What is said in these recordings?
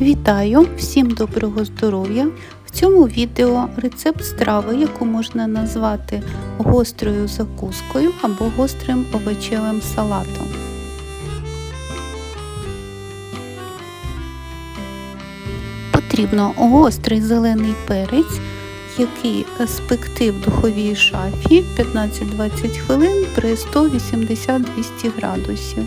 Вітаю! Всім доброго здоров'я! В цьому відео рецепт страви, яку можна назвати гострою закускою або гострим овочевим салатом. Потрібно гострий зелений перець, який спекти в духовій шафі 15-20 хвилин при 180-200 градусів.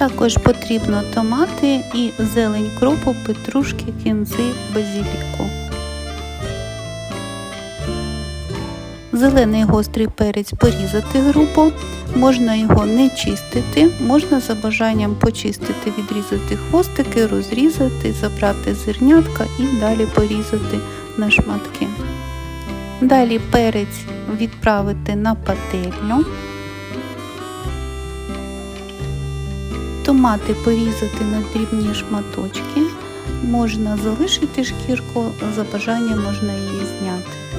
Також потрібно томати і зелень кропу, петрушки, кінзи, базіліку. Зелений гострий перець порізати грубо, можна його не чистити, можна за бажанням почистити, відрізати хвостики, розрізати, забрати зернятка і далі порізати на шматки. Далі перець відправити на пательню. Томати порізати на дрібні шматочки, можна залишити шкірку, за бажанням можна її зняти.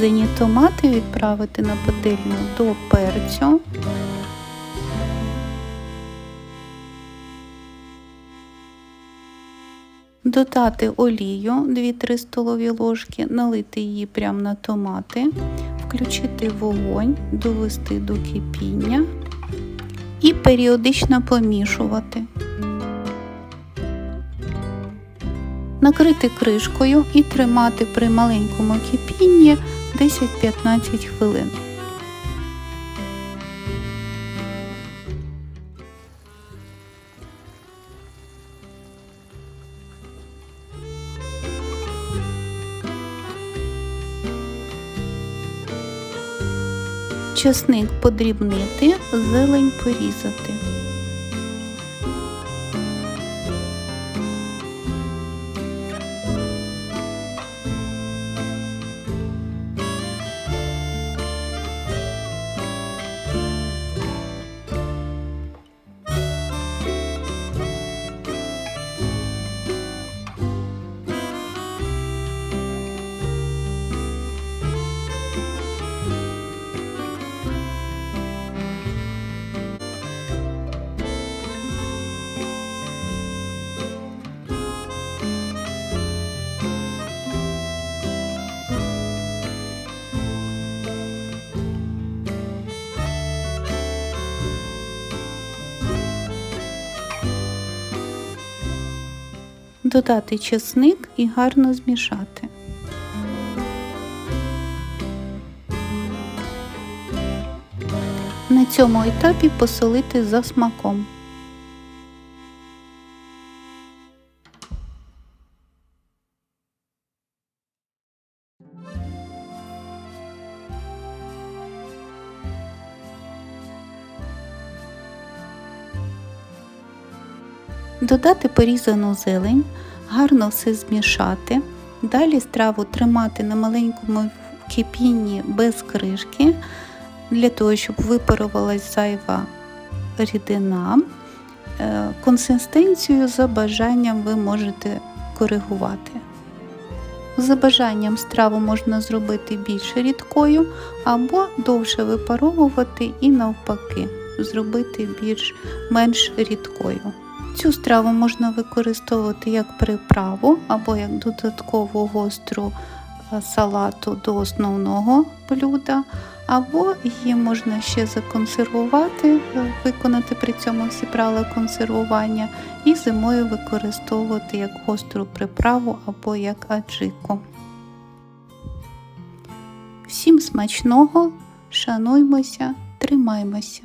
Порізані томати відправити на пательню до перцю. Додати олію 2-3 столові ложки, налити її прямо на томати, включити вогонь, довести до кипіння і періодично помішувати. Накрити кришкою і тримати при маленькому кипінні 10-15 хвилин. Часник подрібнити, зелень порізати. Додати чесник і гарно змішати. На цьому етапі посолити за смаком. Додати порізану зелень, гарно все змішати. Далі страву тримати на маленькому кипінні без кришки, для того, щоб випарувалась зайва рідина. Е, консистенцію за бажанням ви можете коригувати. За бажанням страву можна зробити більш рідкою або довше випаровувати і навпаки, зробити більш менш рідкою. Цю страву можна використовувати як приправу або як додаткову гостру салату до основного блюда, або її можна ще законсервувати, виконати при цьому всі правила консервування, і зимою використовувати як гостру приправу або як аджику. Всім смачного, шануймося, тримаймося!